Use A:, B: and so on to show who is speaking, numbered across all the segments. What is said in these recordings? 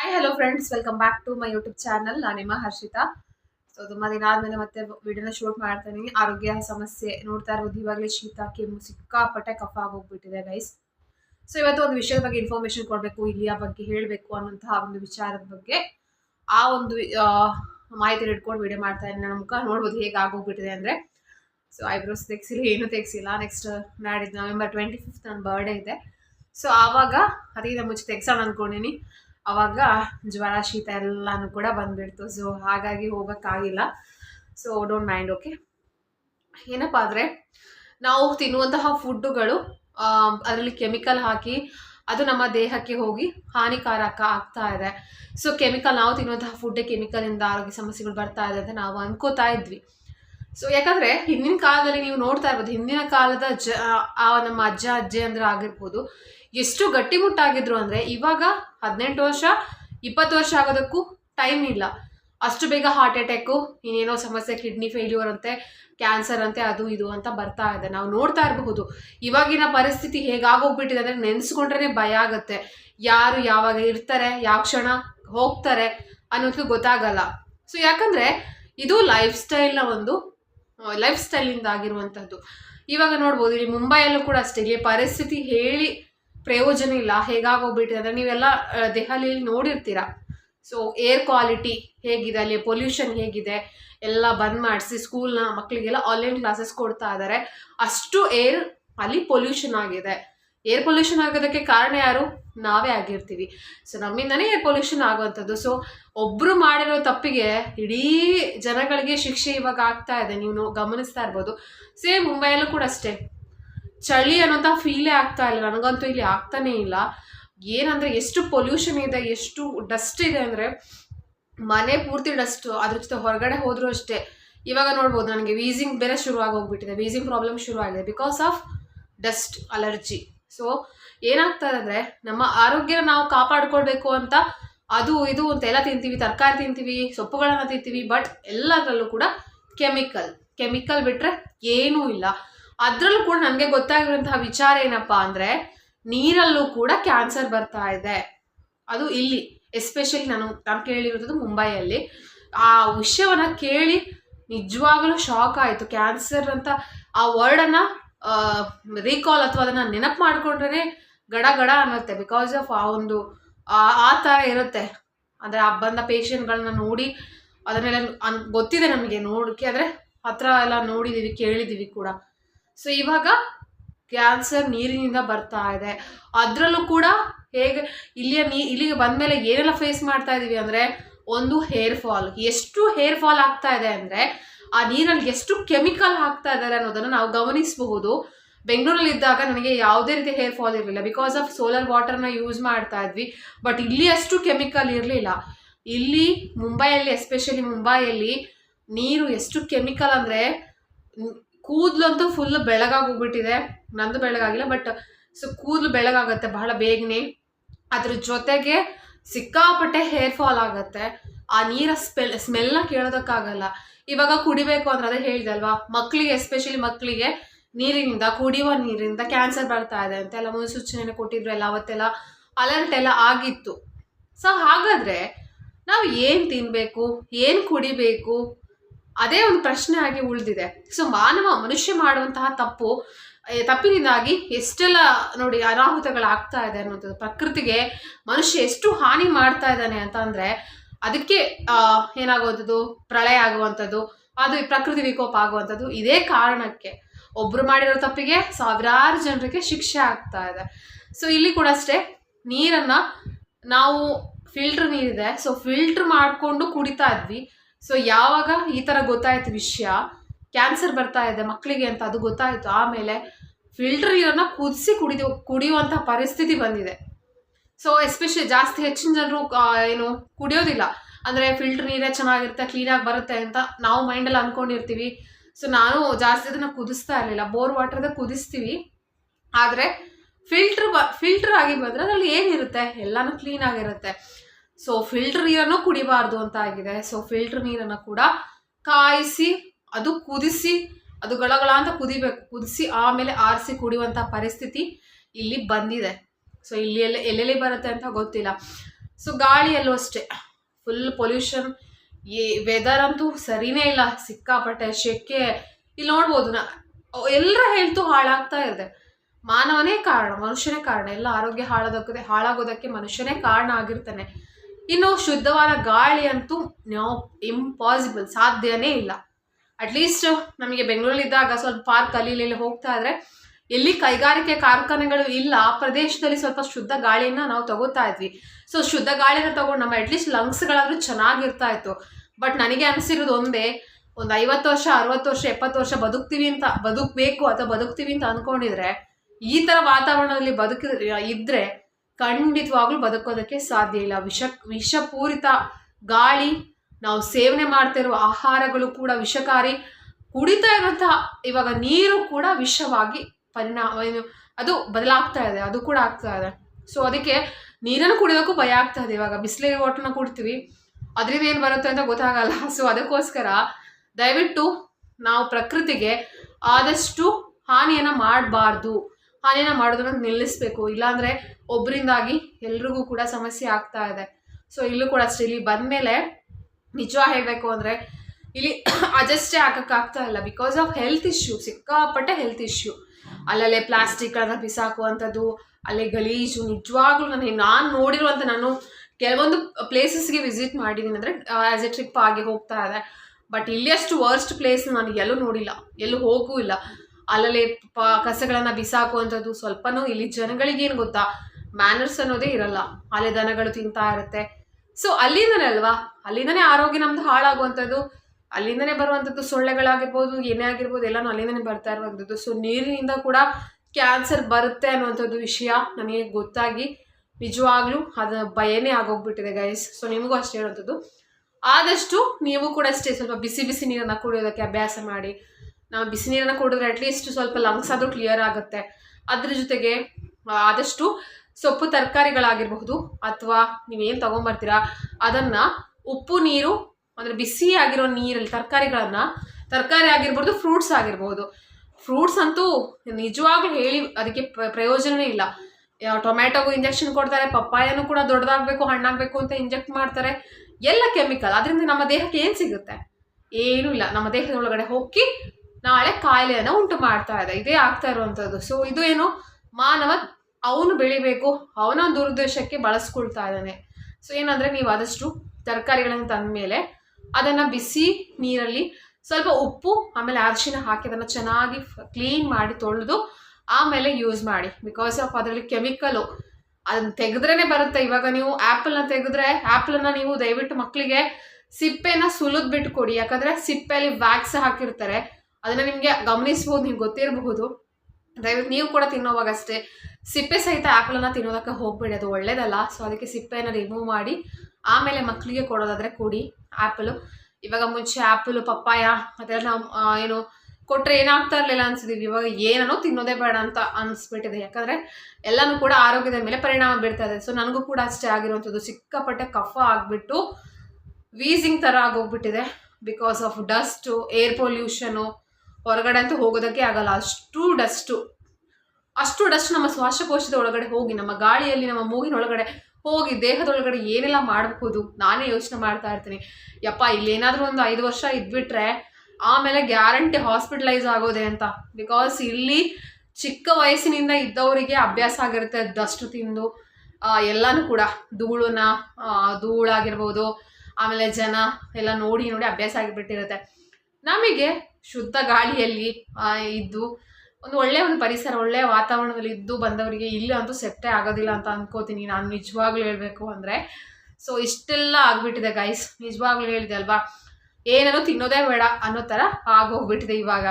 A: Hi hello friends welcome back to my YouTube channel ನಾನು ನಿಮ್ಮ Harshita. So ತುಂಬ ದಿನ ಆದಮೇಲೆ ಮತ್ತೆ ವಿಡಿಯೋನ ಶೂಟ್ ಮಾಡ್ತೀನಿ ಆರೋಗ್ಯ ಸಮಸ್ಯೆ ನೋಡ್ತಾ ಇರ್ಬೋದು ಇವಾಗಲೇ ಶೀತ, ಕೆಮ್ಮು, ಸಿಕ್ಕಾಪಟ್ಟೆ ಕಫ ಆಗೋಗ್ಬಿಟ್ಟಿದೆ ಗೈಸ್ ಸೊ ಇವತ್ತು ಒಂದು ವಿಷಯದ ಬಗ್ಗೆ ಇನ್ಫಾರ್ಮೇಶನ್ ಕೊಡಬೇಕು, ಇಲ್ಲಿಯ ಬಗ್ಗೆ ಹೇಳಬೇಕು ಅನ್ನೋಂತಹ ಒಂದು ವಿಚಾರದ ಬಗ್ಗೆ. ಆ ಒಂದು ಮಾಹಿತಿ ಇಟ್ಕೊಂಡು ವಿಡಿಯೋ ಮಾಡ್ತಾ ಇದ್ದೀನಿ. ನನ್ನ ಮುಖ ನೋಡ್ಬೋದು ಹೇಗೆ ಆಗೋಗ್ಬಿಟ್ಟಿದೆ ಅಂದರೆ. ಸೊ ಐಬ್ರೋಸ್ ತೆಗ್ಸಿಲ್ಲ, ಏನೂ ತೆಗ್ಸಿಲ್ಲ. ನೆಕ್ಸ್ಟ್ ನಾಡಿದ್ದು ನವೆಂಬರ್ ಟ್ವೆಂಟಿ ಫಿಫ್ತ್ ನನ್ನ ಬರ್ಡೇ ಇದೆ. ಸೊ ಆವಾಗ ಅದಕ್ಕಿಂತ ಮುಂಚೆ ತೆಗ್ಸೋಣ ಅಂದ್ಕೊಂಡಿನಿ ಅವಾಗ ಜ್ವರ ಶೀತ ಎಲ್ಲನೂ ಕೂಡ ಬಂದ್ಬಿಡ್ತು. ಸೊ ಹಾಗಾಗಿ ಹೋಗೋಕ್ಕಾಗಿಲ್ಲ. ಸೊ ಡೋಂಟ್ ಮೈಂಡ್ ಓಕೆ ಏನಪ್ಪ ಆದರೆ, ನಾವು ತಿನ್ನುವಂತಹ ಫುಡ್ಡುಗಳು ಅದರಲ್ಲಿ ಕೆಮಿಕಲ್ ಹಾಕಿ ಅದು ನಮ್ಮ ದೇಹಕ್ಕೆ ಹೋಗಿ ಹಾನಿಕಾರಕ ಆಗ್ತಾ ಇದೆ. ಸೊ ಕೆಮಿಕಲ್, ನಾವು ತಿನ್ನುವಂತಹ ಫುಡ್ಡೇ ಕೆಮಿಕಲಿಂದ ಆರೋಗ್ಯ ಸಮಸ್ಯೆಗಳು ಬರ್ತಾ ಇದೆ ಅಂತ ನಾವು ಅನ್ಕೋತಾ ಇದ್ವಿ. ಸೊ ಯಾಕಂದರೆ ಹಿಂದಿನ ಕಾಲದಲ್ಲಿ ನೀವು ನೋಡ್ತಾ ಇರ್ಬೋದು, ಹಿಂದಿನ ಕಾಲದ ಜ, ಆ, ನಮ್ಮ ಅಜ್ಜ, ಅಜ್ಜಿ ಅಂದ್ರೆ ಆಗಿರ್ಬೋದು ಎಷ್ಟು ಗಟ್ಟಿಮುಟ್ಟಾಗಿದ್ರು ಅಂದರೆ ಇವಾಗ ಹದಿನೆಂಟು ವರ್ಷ, ಇಪ್ಪತ್ತು ವರ್ಷ ಆಗೋದಕ್ಕೂ ಟೈಮ್ ಇಲ್ಲ. ಅಷ್ಟು ಬೇಗ ಹಾರ್ಟ್ ಅಟ್ಯಾಕು ಇನ್ನೇನೋ ಸಮಸ್ಯೆ ಕಿಡ್ನಿ ಫೇಲ್ಯೂರ್ ಅಂತೆ ಕ್ಯಾನ್ಸರ್ ಅಂತೆ, ಅದು ಇದು ಅಂತ ಬರ್ತಾ ಇದೆ. ನಾವು ನೋಡ್ತಾ ಇರಬಹುದು. ಇವಾಗಿನ ಪರಿಸ್ಥಿತಿ ಹೇಗಾಗೋಗ್ಬಿಟ್ಟಿದೆ ಅಂದರೆ ನೆನೆಸ್ಕೊಂಡ್ರೆ ಭಯ ಆಗುತ್ತೆ. ಯಾರು ಯಾವಾಗ ಇರ್ತಾರೆ, ಯಾವ ಕ್ಷಣ ಹೋಗ್ತಾರೆ ಅನ್ನೋದಕ್ಕೆ ಗೊತ್ತಾಗಲ್ಲ. ಸೊ ಯಾಕಂದರೆ ಇದು ಲೈಫ್ ಸ್ಟೈಲ್ನ ಒಂದು ಲೈಫ್ ಸ್ಟೈಲಿಂದ ಆಗಿರುವಂಥದ್ದು ಇವಾಗ ನೋಡ್ಬೋದು, ಇಲ್ಲಿ ಮುಂಬೈಯಲ್ಲೂ ಕೂಡ ಅಷ್ಟೇ. ಇಲ್ಲಿ ಪರಿಸ್ಥಿತಿ ಹೇಳಿ ಪ್ರಯೋಜನ ಇಲ್ಲ ಹೇಗಾಗೋಗ್ಬಿಟ್ಟಿದೆ ಅಂದರೆ ನೀವೆಲ್ಲ ದೆಹಲಿಯಲ್ಲಿ ನೋಡಿರ್ತೀರ. ಸೊ ಏರ್ ಕ್ವಾಲಿಟಿ ಹೇಗಿದೆ, ಅಲ್ಲಿ ಪೊಲ್ಯೂಷನ್ ಹೇಗಿದೆ, ಎಲ್ಲ ಬಂದ್ ಮಾಡಿಸಿ ಸ್ಕೂಲ್ನ ಮಕ್ಕಳಿಗೆಲ್ಲ ಆನ್ಲೈನ್ ಕ್ಲಾಸಸ್ ಕೊಡ್ತಾ ಇದ್ದಾರೆ ಅಷ್ಟು ಏರ್ ಅಲ್ಲಿ ಪೊಲ್ಯೂಷನ್ ಆಗಿದೆ. ಏರ್ ಪೊಲ್ಯೂಷನ್ ಆಗೋದಕ್ಕೆ ಕಾರಣ ಯಾರು? ನಾವೇ ಆಗಿರ್ತೀವಿ. ಸೊ ನಮ್ಮಿಂದನೇ ಏರ್ ಪೊಲ್ಯೂಷನ್ ಆಗುವಂಥದ್ದು. ಸೊ ಒಬ್ಬರು ಮಾಡಿರೋ ತಪ್ಪಿಗೆ ಇಡೀ ಜನಗಳಿಗೆ ಶಿಕ್ಷೆ ಇವಾಗ ಆಗ್ತಾ ಇದೆ. ನೀವು ಗಮನಿಸ್ತಾ ಇರ್ಬೋದು. ಸೇಮ್ ಮುಂಬೈಯಲ್ಲೂ ಕೂಡ ಅಷ್ಟೇ. ಚಳಿ ಅನ್ನೋಂಥ ಫೀಲೇ ಆಗ್ತಾ ಇಲ್ಲ. ನನಗಂತೂ ಇಲ್ಲಿ ಆಗ್ತಾನೇ ಇಲ್ಲ. ಏನಂದರೆ ಎಷ್ಟು ಪೊಲ್ಯೂಷನ್ ಇದೆ, ಎಷ್ಟು ಡಸ್ಟ್ ಇದೆ ಅಂದರೆ ಮನೆ ಪೂರ್ತಿ ಡಸ್ಟು ಅದ್ರ ಜೊತೆ ಹೊರಗಡೆ ಹೋದರೂ ಅಷ್ಟೇ. ಇವಾಗ ನೋಡ್ಬೋದು ನನಗೆ ವೀಸಿಂಗ್ ಬೇರೆ ಶುರು ಆಗೋಗ್ಬಿಟ್ಟಿದೆ. ವೀಸಿಂಗ್ ಪ್ರಾಬ್ಲಮ್ ಶುರು ಆಗಿದೆ because of dust allergy so ಏನಾಗ್ತದೆ ಅಂದರೆ ನಮ್ಮ ಆರೋಗ್ಯನ ನಾವು ಕಾಪಾಡ್ಕೊಳ್ಬೇಕು ಅಂತ ಅದು, ಇದು ಅಂತ ಎಲ್ಲ ತಿಂತೀವಿ, ತರಕಾರಿ ತಿಂತೀವಿ, ಸೊಪ್ಪುಗಳನ್ನ ತಿಂತೀವಿ ಬಟ್ ಎಲ್ಲದರಲ್ಲೂ ಕೂಡ ಕೆಮಿಕಲ್ ಕೆಮಿಕಲ್ ಬಿಟ್ಟರೆ ಏನೂ ಇಲ್ಲ. ಅದರಲ್ಲೂ ಕೂಡ ನನಗೆ ಗೊತ್ತಾಗಿರುವಂತಹ ವಿಚಾರ ಏನಪ್ಪ ಅಂದರೆ ನೀರಲ್ಲೂ ಕೂಡ ಕ್ಯಾನ್ಸರ್ ಬರ್ತಾ ಇದೆ. ಅದು ಇಲ್ಲಿ ಎಸ್ಪೆಷಲಿ ನಾನು ನಾನು ಕೇಳಿರೋದು ಮುಂಬೈಯಲ್ಲಿ. ಆ ವಿಷಯವನ್ನ ಕೇಳಿ ನಿಜವಾಗಲೂ ಶಾಕ್ ಆಯಿತು. ಕ್ಯಾನ್ಸರ್ ಅಂತ ಆ ವರ್ಡನ್ನು ರೀಕಾಲ್ ಅಥವಾ ಅದನ್ನು ನೆನಪು ಮಾಡ್ಕೊಂಡ್ರೆ ಗಡ ಗಡ ಅನ್ನುತ್ತೆ. ಬಿಕಾಸ್ ಆಫ್ ಆ ಒಂದು, ಆ ಥರ ಇರುತ್ತೆ. ಅಂದರೆ ಆ ಬಂದ ಪೇಷಂಟ್ಗಳನ್ನ ನೋಡಿ ಅದನ್ನೆಲ್ಲ ಅನ್, ಗೊತ್ತಿದೆ ನಮಗೆ ನೋಡೋಕ್ಕೆ ಆದರೆ ಹತ್ರ ಎಲ್ಲ ನೋಡಿದ್ದೀವಿ ಕೇಳಿದ್ದೀವಿ ಕೂಡ. ಸೊ ಇವಾಗ ಕ್ಯಾನ್ಸರ್ ನೀರಿನಿಂದ ಬರ್ತಾ ಇದೆ. ಅದರಲ್ಲೂ ಕೂಡ ಹೇಗೆ ಇಲ್ಲಿಯ ನೀ, ಇಲ್ಲಿಗೆ ಬಂದಮೇಲೆ ಏನೆಲ್ಲ ಫೇಸ್ ಮಾಡ್ತಾ ಇದ್ದೀವಿ ಅಂದರೆ ಒಂದು ಹೇರ್ ಫಾಲ್ ಎಷ್ಟು ಹೇರ್ ಫಾಲ್ ಆಗ್ತಾ ಇದೆ ಅಂದರೆ ಆ ನೀರಲ್ಲಿ ಎಷ್ಟು ಕೆಮಿಕಲ್ ಹಾಕ್ತಾ ಇದ್ದಾರೆ ಅನ್ನೋದನ್ನು ನಾವು ಗಮನಿಸಬಹುದು. ಬೆಂಗಳೂರಲ್ಲಿ ಇದ್ದಾಗ ನನಗೆ ಯಾವುದೇ ರೀತಿ ಹೇರ್ ಫಾಲ್ ಇರಲಿಲ್ಲ. ಬಿಕಾಸ್ ಆಫ್ ಸೋಲಾರ್ ವಾಟರ್ನ ಯೂಸ್ ಮಾಡ್ತಾ ಇದ್ವಿ. ಬಟ್ ಇಲ್ಲಿ ಅಷ್ಟು ಕೆಮಿಕಲ್ ಇರಲಿಲ್ಲ. ಇಲ್ಲಿ ಮುಂಬೈಯಲ್ಲಿ ಎಸ್ಪೆಷಲಿ ಮುಂಬೈಯಲ್ಲಿ ನೀರು ಎಷ್ಟು ಕೆಮಿಕಲ್ ಅಂದರೆ ಕೂದಲಂತೂ ಫುಲ್ ಬೆಳಗಾಗೋಗ್ಬಿಟ್ಟಿದೆ ನಂದು ಬೆಳಗಾಗಿಲ್ಲ ಬಟ್ ಸೊ ಕೂದಲು ಬೆಳಗಾಗತ್ತೆ ಬಹಳ ಬೇಗನೆ. ಅದ್ರ ಜೊತೆಗೆ ಸಿಕ್ಕಾಪಟ್ಟೆ ಹೇರ್ ಫಾಲ್ ಆಗುತ್ತೆ. ಆ ನೀರ ಸ್ಮೆಲ್ ಸ್ಮೆಲ್ನ ಕೇಳೋದಕ್ಕಾಗಲ್ಲ. ಇವಾಗ ಕುಡಿಬೇಕು ಅಂದ್ರೆ ಅದೇ ಹೇಳಿದೆ ಅಲ್ವಾ ಮಕ್ಕಳಿಗೆ ಎಸ್ಪೆಷಲಿ ಮಕ್ಕಳಿಗೆ ನೀರಿನಿಂದ, ಕುಡಿಯುವ ನೀರಿನಿಂದ ಕ್ಯಾನ್ಸರ್ ಬರ್ತಾ ಇದೆ ಅಂತ ಎಲ್ಲ ಮುನ್ಸೂಚನೆ ಕೊಟ್ಟಿದ್ರು ಎಲ್ಲ ಅವತ್ತೆಲ್ಲ ಅಲರ್ಟ್ ಎಲ್ಲ ಆಗಿತ್ತು. ಸೊ ಹಾಗಾದರೆ ನಾವು ಏನು ತಿನ್ನಬೇಕು ಏನು ಕುಡಿಬೇಕು ಅದೇ ಒಂದು ಪ್ರಶ್ನೆ ಆಗಿ ಉಳಿದಿದೆ. ಸೊ ಮಾನವ ಮನುಷ್ಯ ಮಾಡುವಂತಹ ತಪ್ಪು ತಪ್ಪಿನಿಂದಾಗಿ ಎಷ್ಟೆಲ್ಲ ನೋಡಿ ಅನಾಹುತಗಳಾಗ್ತಾ ಇದೆ ಅನ್ನೋದು ಪ್ರಕೃತಿಗೆ ಮನುಷ್ಯ ಎಷ್ಟು ಹಾನಿ ಮಾಡ್ತಾ ಇದ್ದಾನೆ ಅಂತ ಅಂದರೆ ಅದಕ್ಕೆ ಆ, ಏನಾಗುವಂಥದ್ದು? ಪ್ರಳಯ ಆಗುವಂಥದ್ದು. ಅದು ಪ್ರಕೃತಿ ವಿಕೋಪ ಆಗುವಂಥದ್ದು. ಇದೇ ಕಾರಣಕ್ಕೆ ಒಬ್ರು ಮಾಡಿರೋ ತಪ್ಪಿಗೆ ಸಾವಿರಾರು ಜನರಿಗೆ ಶಿಕ್ಷೆ ಆಗ್ತಾ ಇದೆ. ಸೊ ಇಲ್ಲಿ ಕೂಡ ಅಷ್ಟೇ ನೀರನ್ನು ನಾವು ಫಿಲ್ಟ್ರ್ ನೀರಿದೆ. ಸೊ ಫಿಲ್ಟ್ರ್ ಮಾಡಿಕೊಂಡು ಕುಡಿತಾ ಇದ್ವಿ. ಸೊ ಯಾವಾಗ ಈ ಥರ ಗೊತ್ತಾಯಿತು ವಿಷಯ ಕ್ಯಾನ್ಸರ್ ಬರ್ತಾ ಇದೆ ಮಕ್ಕಳಿಗೆ ಅಂತ ಅದು ಗೊತ್ತಾಯಿತು. ಆಮೇಲೆ ಫಿಲ್ಟರ್ ನೀರನ್ನು ಕುದಿಸಿ ಕುಡಿದು ಕುಡಿಯುವಂಥ ಪರಿಸ್ಥಿತಿ ಬಂದಿದೆ. ಸೊ ಎಸ್ಪೆಷಲಿ ಜಾಸ್ತಿ ಹೆಚ್ಚಿನ ಜನರು ಏನು ಕುಡಿಯೋದಿಲ್ಲ. ಅಂದರೆ ಫಿಲ್ಟರ್ ನೀರೇ ಚೆನ್ನಾಗಿರುತ್ತೆ ಕ್ಲೀನಾಗಿ ಬರುತ್ತೆ ಅಂತ ನಾವು ಮೈಂಡಲ್ಲಿ ಅಂದ್ಕೊಂಡಿರ್ತೀವಿ ಸೊ ನಾನು ಜಾಸ್ತಿ ಅದನ್ನು ಕುದಿಸ್ತಾ ಇರಲಿಲ್ಲ. ಬೋರ್ ವಾಟರ್ದ ಕುದಿಸ್ತೀವಿ. ಆದರೆ ಫಿಲ್ಟ್ರ್ ಬ ಫಿಲ್ಟರ್ ಆಗಿ ಬಂದರೆ ಅದರಲ್ಲಿ ಏನಿರುತ್ತೆ? ಎಲ್ಲನೂ ಕ್ಲೀನ್ ಆಗಿರುತ್ತೆ. ಸೊ ಫಿಲ್ಟರ್ ನೀರನ್ನು ಕುಡಿಬಾರ್ದು ಅಂತ ಆಗಿದೆ. ಸೊ ಫಿಲ್ಟರ್ ನೀರನ್ನು ಕೂಡ ಕಾಯಿಸಿ, ಅದು ಕುದಿಸಿ, ಅದು ಗಳಗಳ ಅಂತ ಕುದಿಬೇಕು. ಕುದಿಸಿ, ಆಮೇಲೆ ಆರಿಸಿ ಕುಡಿಯುವಂಥ ಪರಿಸ್ಥಿತಿ ಇಲ್ಲಿ ಬಂದಿದೆ. ಸೊ ಇಲ್ಲಿ ಎಲ್ಲ ಎಲ್ಲೆಲ್ಲಿ ಬರುತ್ತೆ ಅಂತ ಗೊತ್ತಿಲ್ಲ. ಸೊ ಗಾಳಿಯಲ್ಲೂ ಅಷ್ಟೇ. ಫುಲ್ ಪೊಲ್ಯೂಷನ್ ಈ ವೆದರ್ ಅಂತೂ ಸರಿನೇ ಇಲ್ಲ. ಸಿಕ್ಕಾಪಟ್ಟೆ ಶೆಕೆ ಇಲ್ಲಿ ನೋಡ್ಬೋದು ನಾ, ಎಲ್ಲರ ಹೆಲ್ತು ಹಾಳಾಗ್ತಾ ಇದೆ. ಮಾನವನೇ ಕಾರಣ, ಮನುಷ್ಯನೇ ಕಾರಣ. ಎಲ್ಲ ಆರೋಗ್ಯ ಹಾಳಾಗೋದಕ್ಕೆ ಹಾಳಾಗೋದಕ್ಕೆ ಮನುಷ್ಯನೇ ಕಾರಣ ಆಗಿರ್ತಾನೆ. ಇನ್ನು ಶುದ್ಧವಾದ ಗಾಳಿ ಅಂತೂ ನಾವು ಇಂಪಾಸಿಬಲ್ ಸಾಧ್ಯನೇ ಇಲ್ಲ. ಅಟ್ಲೀಸ್ಟ್ ನಮಗೆ ಬೆಂಗಳೂರಲ್ಲಿದ್ದಾಗ ಸ್ವಲ್ಪ ಪಾರ್ಕ್ ಅಲ್ಲಿ ಇಲ್ಲಿ ಹೋಗ್ತಾ ಇದ್ರೆ ಎಲ್ಲಿ ಕೈಗಾರಿಕೆ ಕಾರ್ಖಾನೆಗಳು ಇಲ್ಲ, ಆ ಪ್ರದೇಶದಲ್ಲಿ ಸ್ವಲ್ಪ ಶುದ್ಧ ಗಾಳಿನ ನಾವು ತಗೋತಾ ಇದ್ವಿ. ಸೊ ಶುದ್ಧ ಗಾಳಿನ ತಗೊಂಡು ನಮ್ಮ ಅಟ್ಲೀಸ್ಟ್ ಲಂಗ್ಸ್ಗಳಾದರೂ ಚೆನ್ನಾಗಿರ್ತಾ ಇತ್ತು. ಬಟ್ ನನಗೆ ಅನಿಸಿರೋದು ಒಂದೇ, ಒಂದು ಐವತ್ತು ವರ್ಷ, ಅರವತ್ತು ವರ್ಷ, ಎಪ್ಪತ್ತು ವರ್ಷ ಬದುಕ್ತೀವಿ ಅಂತ, ಬದುಕಬೇಕು ಅಥವಾ ಬದುಕ್ತೀವಿ ಅಂತ ಅಂದ್ಕೊಂಡಿದ್ರೆ ಈ ಥರ ವಾತಾವರಣದಲ್ಲಿ ಬದುಕ ಇದ್ರೆ ಖಂಡಿತವಾಗ್ಲೂ ಬದುಕೋದಕ್ಕೆ ಸಾಧ್ಯ ಇಲ್ಲ. ವಿಷ, ವಿಷಪೂರಿತ ಗಾಳಿ, ನಾವು ಸೇವನೆ ಮಾಡ್ತಿರುವ ಆಹಾರಗಳು ಕೂಡ ವಿಷಕಾರಿ, ಕುಡಿತಾ ಇರುವಂತಹ ಇವಾಗ ನೀರು ಕೂಡ ವಿಷವಾಗಿ ಪರಿಣಾಮ ಏನು ಅದು ಬದಲಾಗ್ತಾ ಇದೆ, ಅದು ಕೂಡ ಆಗ್ತಾ ಇದೆ. ಸೊ ಅದಕ್ಕೆ ನೀರನ್ನು ಕುಡಿಯೋಕ್ಕೂ ಭಯ ಆಗ್ತಾ ಇದೆ. ಇವಾಗ ಬಿಸಿಲೇ ವಾಟರ್ನ ಕುಡ್ತೀವಿ, ಅದರಿಂದ ಏನು ಬರುತ್ತೆ ಅಂತ ಗೊತ್ತಾಗಲ್ಲ. ಸೊ ಅದಕ್ಕೋಸ್ಕರ ದಯವಿಟ್ಟು ನಾವು ಪ್ರಕೃತಿಗೆ ಆದಷ್ಟು ಹಾನಿಯನ್ನು ಮಾಡಬಾರ್ದು. ಹಾನಿಯನ್ನು ಮಾಡೋದನ್ನ ನಿಲ್ಲಿಸಬೇಕು. ಇಲ್ಲಾಂದರೆ ಒಬ್ಬರಿಂದಾಗಿ ಎಲ್ರಿಗೂ ಕೂಡ ಸಮಸ್ಯೆ ಆಗ್ತಾ ಇದೆ. ಸೊ ಇಲ್ಲೂ ಕೂಡ ಅಷ್ಟೇ. ಇಲ್ಲಿ ಬಂದಮೇಲೆ ನಿಜವಾಗಿ ಹೇಳಬೇಕು ಅಂದರೆ ಇಲ್ಲಿ ಅಡ್ಜಸ್ಟೇ ಆಗ್ತಾ ಇಲ್ಲ. ಬಿಕಾಸ್ ಆಫ್ ಹೆಲ್ತ್ ಇಶ್ಯೂ ಸಿಕ್ಕಾಪಟ್ಟೆ ಹೆಲ್ತ್ ಇಶ್ಯೂ ಅಲ್ಲಲ್ಲೇ ಪ್ಲಾಸ್ಟಿಕ್ಗಳನ್ನ ಬಿಸಾಕುವಂಥದ್ದು, ಅಲ್ಲೇ ಗಲೀಜು. ನಿಜವಾಗ್ಲೂ ನನಗೆ ನಾನು ನೋಡಿರುವಂಥ ನಾನು ಕೆಲವೊಂದು ಪ್ಲೇಸಸ್ಗೆ ವಿಸಿಟ್ ಮಾಡಿದ್ದೀನಿ ಅಂದರೆ ಆ್ಯಸ್ ಎ ಟ್ರಿಪ್ ಆಗಿ ಹೋಗ್ತಾ ಇದೆ. ಬಟ್ ಇಲ್ಲಿ ಅಷ್ಟು ವರ್ಸ್ಟ್ ಪ್ಲೇಸ್ ನಾನು ಎಲ್ಲೂ ನೋಡಿಲ್ಲ. ಎಲ್ಲೂ ಹೋಗೂ ಇಲ್ಲ. ಅಲ್ಲಲ್ಲಿ ಪ, ಕಸಗಳನ್ನು ಬಿಸಾಕುವಂಥದ್ದು ಸ್ವಲ್ಪನೂ ಇಲ್ಲಿ ಜನಗಳಿಗೆ ಏನು ಗೊತ್ತಾ? ಮ್ಯಾನರ್ಸ್ ಅನ್ನೋದೇ ಇರಲ್ಲ. ಅಲ್ಲಿ ದನಗಳು ತಿಂತಾ ಇರುತ್ತೆ. ಸೊ ಅಲ್ಲಿಂದನೇ ಅಲ್ವಾ? ಅಲ್ಲಿಂದನೇ ಆರೋಗ್ಯ ನಮ್ದು ಹಾಳಾಗುವಂಥದ್ದು. ಅಲ್ಲಿಂದನೇ ಬರುವಂಥದ್ದು ಸೊಳ್ಳೆಗಳಾಗಿರ್ಬೋದು, ಏನೇ ಆಗಿರ್ಬೋದು, ಎಲ್ಲನೂ ಅಲ್ಲಿಂದನೇ ಬರ್ತಾ ಇರುವಂಥದ್ದು. ಸೊ ನೀರಿನಿಂದ ಕೂಡ ಕ್ಯಾನ್ಸರ್ ಬರುತ್ತೆ ಅನ್ನುವಂಥದ್ದು ವಿಷಯ ನನಗೆ ಗೊತ್ತಾಗಿ ನಿಜವಾಗ್ಲೂ ಅದು ಭಯನೇ ಆಗೋಗ್ಬಿಟ್ಟಿದೆ ಗೈಸ್ ಸೊ ನಿಮಗೂ ಅಷ್ಟೇ ಹೇಳುವಂಥದ್ದು. ಆದಷ್ಟು ನೀವು ಕೂಡ ಅಷ್ಟೇ ಸ್ವಲ್ಪ ಬಿಸಿ ಬಿಸಿ ನೀರನ್ನು ಕುಡಿಯೋದಕ್ಕೆ ಅಭ್ಯಾಸ ಮಾಡಿ. ನಾವು ಬಿಸಿ ನೀರನ್ನು ಕುಡಿದ್ರೆ ಅಟ್ಲೀಸ್ಟ್ ಸ್ವಲ್ಪ ಲಂಗ್ಸ್ ಆದರೂ ಕ್ಲಿಯರ್ ಆಗುತ್ತೆ. ಅದ್ರ ಜೊತೆಗೆ ಆದಷ್ಟು ಸೊಪ್ಪು ತರಕಾರಿಗಳಾಗಿರಬಹುದು ಅಥವಾ ನೀವೇನು ತೊಗೊಂಬರ್ತೀರಾ, ಅದನ್ನು ಉಪ್ಪು, ನೀರು, ಅಂದರೆ ಬಿಸಿ ಆಗಿರೋ ನೀರಲ್ಲಿ ತರಕಾರಿಗಳನ್ನು, ತರಕಾರಿ ಆಗಿರ್ಬೋದು ಫ್ರೂಟ್ಸ್ ಆಗಿರ್ಬೋದು. ಫ್ರೂಟ್ಸ್ ಅಂತೂ ನಿಜವಾಗ್ಲೂ ಹೇಳಿ ಅದಕ್ಕೆ ಪ್ರ- ಪ್ರಯೋಜನವೇ ಇಲ್ಲ. ಟೊಮ್ಯಾಟೊಗೂ ಇಂಜೆಕ್ಷನ್ ಕೊಡ್ತಾರೆ, ಪಪ್ಪಾಯನೂ ಕೂಡ ದೊಡ್ಡದಾಗಬೇಕು, ಹಣ್ಣಾಗಬೇಕು ಅಂತ ಇಂಜೆಕ್ಟ್ ಮಾಡ್ತಾರೆ. ಎಲ್ಲ ಕೆಮಿಕಲ್ ಅದರಿಂದ ನಮ್ಮ ದೇಹಕ್ಕೆ ಏನು ಸಿಗುತ್ತೆ? ಏನೂ ಇಲ್ಲ. ನಮ್ಮ ದೇಹದ ಒಳಗಡೆ ಹೋಗಿ ನಾಳೆ ಕಾಯಿಲೆಯನ್ನು ಉಂಟು ಮಾಡ್ತಾ ಇದೆ. ಇದೇ ಆಗ್ತಾ ಇರುವಂಥದ್ದು ಸೊ ಇದು ಏನು? ಮಾನವ ಅವನು ಬೆಳಿಬೇಕು. ಅವನ ದುರುದ್ದೇಶಕ್ಕೆ ಬಳಸ್ಕೊಳ್ತಾ ಇದ್ದಾನೆ. ಸೊ ಏನಂದರೆ ನೀವು ಆದಷ್ಟು ತರಕಾರಿಗಳನ್ನು ತಂದಮೇಲೆ ಅದನ್ನು ಬಿಸಿ ನೀರಲ್ಲಿ ಸ್ವಲ್ಪ ಉಪ್ಪು, ಆಮೇಲೆ ಅರಿಶಿನ ಹಾಕಿ ಅದನ್ನು ಚೆನ್ನಾಗಿ ಕ್ಲೀನ್ ಮಾಡಿ ತೊಳೆದು ಆಮೇಲೆ ಯೂಸ್ ಮಾಡಿ. ಬಿಕಾಸ್ ಆಫ್ ಅದರಲ್ಲಿ ಕೆಮಿಕಲು ಅದನ್ನ ತೆಗೆದ್ರೇ ಬರುತ್ತೆ. ಇವಾಗ ನೀವು ಆ್ಯಪಲ್ನ ತೆಗೆದ್ರೆ ಆ್ಯಪಲನ್ನು ನೀವು ದಯವಿಟ್ಟು ಮಕ್ಕಳಿಗೆ ಸಿಪ್ಪೆನ ಸುಲಿದ್ಬಿಟ್ಟು ಕೊಡಿ. ಯಾಕಂದರೆ ಸಿಪ್ಪೆಯಲ್ಲಿ ವ್ಯಾಕ್ಸ್ ಹಾಕಿರ್ತಾರೆ. ಅದನ್ನು ನಿಮಗೆ ಗಮನಿಸ್ಬೋದು, ನಿಮ್ಗೆ ಗೊತ್ತಿರಬಹುದು. ದಯವಿಟ್ಟು ನೀವು ಕೂಡ ತಿನ್ನೋವಾಗ ಅಷ್ಟೇ ಸಿಪ್ಪೆ ಸಹಿತ ಆ್ಯಪಲನ್ನು ತಿನ್ನೋದಕ್ಕೆ ಹೋಗಬೇಡಿ, ಅದು ಒಳ್ಳೇದಲ್ಲ. ಸೊ ಅದಕ್ಕೆ ಸಿಪ್ಪೆಯನ್ನು ರಿಮೂವ್ ಮಾಡಿ, ಆಮೇಲೆ ಮಕ್ಕಳಿಗೆ ಕೊಡೋದಾದರೆ ಕೊಡಿ ಆ್ಯಪಲು ಇವಾಗ ಮುಂಚೆ ಆ್ಯಪಲು ಪಪ್ಪಾಯ, ಅದೆಲ್ಲ ನಾವು ಏನು ಕೊಟ್ಟರೆ ಏನಾಗ್ತಾ ಇರಲಿಲ್ಲ ಅನ್ಸಿದೀವಿ. ಇವಾಗ ಏನೋ ತಿನ್ನೋದೇ ಬೇಡ ಅಂತ ಅನಿಸ್ಬಿಟ್ಟಿದೆ. ಯಾಕಂದರೆ ಎಲ್ಲನೂ ಕೂಡ ಆರೋಗ್ಯದ ಮೇಲೆ ಪರಿಣಾಮ ಬೀರ್ತಾ ಇದೆ. ಸೊ ನನಗೂ ಕೂಡ ಅಷ್ಟೇ ಆಗಿರುವಂಥದ್ದು. ಸಿಕ್ಕಾಪಟ್ಟೆ ಕಫ ಆಗಿಬಿಟ್ಟು ವೀಸಿಂಗ್ ಥರ ಆಗೋಗ್ಬಿಟ್ಟಿದೆ. Because of dust air pollution ಹೊರಗಡೆ ಅಂತೂ ಹೋಗೋದಕ್ಕೆ ಆಗಲ್ಲ. ಅಷ್ಟು ಡಸ್ಟು. ಅಷ್ಟು ಡಸ್ಟ್ ನಮ್ಮ ಶ್ವಾಸಕೋಶದ ಒಳಗಡೆ ಹೋಗಿ, ನಮ್ಮ ಗಾಳಿಯಲ್ಲಿ, ನಮ್ಮ ಮೂಗಿನ ಒಳಗಡೆ ಹೋಗಿ, ದೇಹದೊಳಗಡೆ ಏನೆಲ್ಲ ಮಾಡಬಹುದು ನಾನೇ ಯೋಚನೆ ಮಾಡ್ತಾ ಇರ್ತೀನಿ. ಯಪ್ಪ, ಇಲ್ಲೇನಾದರೂ ಒಂದು ಐದು ವರ್ಷ ಇದ್ಬಿಟ್ರೆ ಆಮೇಲೆ ಗ್ಯಾರಂಟಿ ಹಾಸ್ಪಿಟಲೈಸ್ ಆಗೋದೆ ಅಂತ. ಬಿಕಾಸ್ ಇಲ್ಲಿ ಚಿಕ್ಕ ವಯಸ್ಸಿನಿಂದ ಇದ್ದವರಿಗೆ ಅಭ್ಯಾಸ ಆಗಿರುತ್ತೆ ಡಸ್ಟ್ ತಿಂದು. ಎಲ್ಲನೂ ಕೂಡ ಧೂಳನ್ನ ಧೂಳಾಗಿರ್ಬೋದು. ಆಮೇಲೆ ಜನ ಎಲ್ಲ ನೋಡಿ ನೋಡಿ ಅಭ್ಯಾಸ ಆಗಿಬಿಟ್ಟಿರುತ್ತೆ. ನಮಗೆ ಶುದ್ಧ ಗಾಳಿಯಲ್ಲಿ ಇದ್ದು, ಒಂದು ಒಳ್ಳೆಯ ಒಂದು ಪರಿಸರ ಒಳ್ಳೆಯ ವಾತಾವರಣದಲ್ಲಿ ಇದ್ದು ಬಂದವರಿಗೆ ಇಲ್ಲ ಅಂತೂ ಸೆಟ್ಟೇ ಆಗೋದಿಲ್ಲ ಅಂತ ಅನ್ಕೋತೀನಿ. ನಾನು ನಿಜವಾಗ್ಲೂ ಹೇಳಬೇಕು ಅಂದರೆ ಸೊ ಇಷ್ಟೆಲ್ಲ ಆಗಿಬಿಟ್ಟಿದೆ ಗೈಸ್ ನಿಜವಾಗ್ಲೂ ಹೇಳಿದೆ ಅಲ್ವಾ? ಏನೇನೋ ತಿನ್ನೋದೇ ಬೇಡ ಅನ್ನೋ ಥರ ಆಗೋಗ್ಬಿಟ್ಟಿದೆ ಇವಾಗ.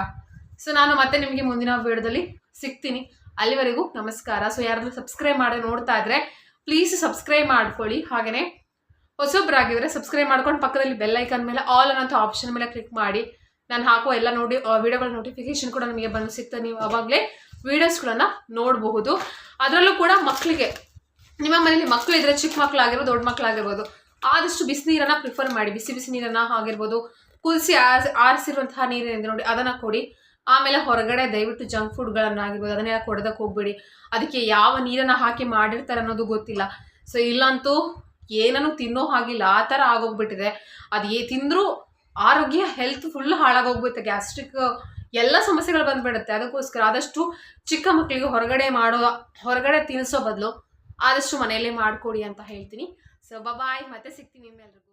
A: ಸೊ ನಾನು ಮತ್ತೆ ನಿಮಗೆ ಮುಂದಿನ ವಿಡಿಯೋದಲ್ಲಿ ಸಿಗ್ತೀನಿ. ಅಲ್ಲಿವರೆಗೂ ನಮಸ್ಕಾರ. ಸೊ ಯಾರಾದರೂ ಸಬ್ಸ್ಕ್ರೈಬ್ ಮಾಡಿ ನೋಡ್ತಾ ಇದ್ರೆ ಪ್ಲೀಸ್ ಸಬ್ಸ್ಕ್ರೈಬ್ ಮಾಡ್ಕೊಳ್ಳಿ. ಹಾಗೆಯೇ ಹೊಸೊಬ್ಬರಾಗಿದ್ದರೆ ಸಬ್ಸ್ಕ್ರೈಬ್ ಮಾಡ್ಕೊಂಡು ಪಕ್ಕದಲ್ಲಿ ಬೆಲ್ಲೈಕನ್ ಮೇಲೆ ಆಲ್ ಅನ್ನೋಂಥ ಆಪ್ಷನ್ ಮೇಲೆ ಕ್ಲಿಕ್ ಮಾಡಿ. ನಾನು ಹಾಕೋ ಎಲ್ಲ ನೋಡಿ ವಿಡಿಯೋಗಳ ನೋಟಿಫಿಕೇಶನ್ ಕೂಡ ನಿಮಗೆ ಬಂದು ಸಿಗ್ತದೆ. ನೀವು ಅವಾಗಲೇ ವೀಡಿಯೋಸ್ಗಳನ್ನು ನೋಡಬಹುದು. ಅದರಲ್ಲೂ ಕೂಡ ಮಕ್ಕಳಿಗೆ ನಿಮ್ಮ ಮನೇಲಿ ಮಕ್ಕಳು ಇದ್ರೆ ಚಿಕ್ಕ ಮಕ್ಕಳಾಗಿರ್ಬೋದು ದೊಡ್ಡ ಮಕ್ಕಳಾಗಿರ್ಬೋದು ಆದಷ್ಟು ಬಿಸಿನೀರನ್ನು ಪ್ರಿಫರ್ ಮಾಡಿ. ಬಿಸಿ ಬಿಸಿ ನೀರನ್ನು ಆಗಿರ್ಬೋದು ಕುದಿಸಿ ಆರಿಸಿ ಆರಿಸಿರುವಂತಹ ನೀರಿನಿಂದ ನೋಡಿ, ಅದನ್ನು ಕೊಡಿ. ಆಮೇಲೆ ಹೊರಗಡೆ ದಯವಿಟ್ಟು ಜಂಕ್ ಫುಡ್ಗಳನ್ನಾಗಿರ್ಬೋದು ಅದನ್ನೆಲ್ಲ ಕೊಡೋದಕ್ಕೆ ಹೋಗ್ಬೇಡಿ. ಅದಕ್ಕೆ ಯಾವ ನೀರನ್ನು ಹಾಕಿ ಮಾಡಿರ್ತಾರೆ ಅನ್ನೋದು ಗೊತ್ತಿಲ್ಲ. ಸೊ ಇಲ್ಲಂತೂ ಏನನ್ನು ತಿನ್ನೋ ಹಾಗಿಲ್ಲ. ಆ ಥರ ಆಗೋಗ್ಬಿಟ್ಟಿದೆ. ಅದು ಏ, ತಿಂದರೂ ಆರೋಗ್ಯ ಹೆಲ್ತ್ ಫುಲ್ ಹಾಳಾಗೋಗ್ಬಿಡುತ್ತೆ ಗ್ಯಾಸ್ಟ್ರಿಕ್ ಎಲ್ಲ ಸಮಸ್ಯೆಗಳು ಬಂದ್ಬಿಡುತ್ತೆ. ಅದಕ್ಕೋಸ್ಕರ ಆದಷ್ಟು ಚಿಕ್ಕ ಮಕ್ಕಳಿಗೆ ಹೊರಗಡೆ ಮಾಡೋ, ಹೊರಗಡೆ ತಿನ್ನಿಸೋ ಬದಲು ಆದಷ್ಟು ಮನೆಯಲ್ಲೇ ಮಾಡಿಕೊಡಿ ಅಂತ ಹೇಳ್ತೀನಿ. ಸೊ ಬಾಯ್ ಮತ್ತೆ ಸಿಗ್ತೀನಿ ನಿಮ್ಮೆಲ್ರಿಗೂ.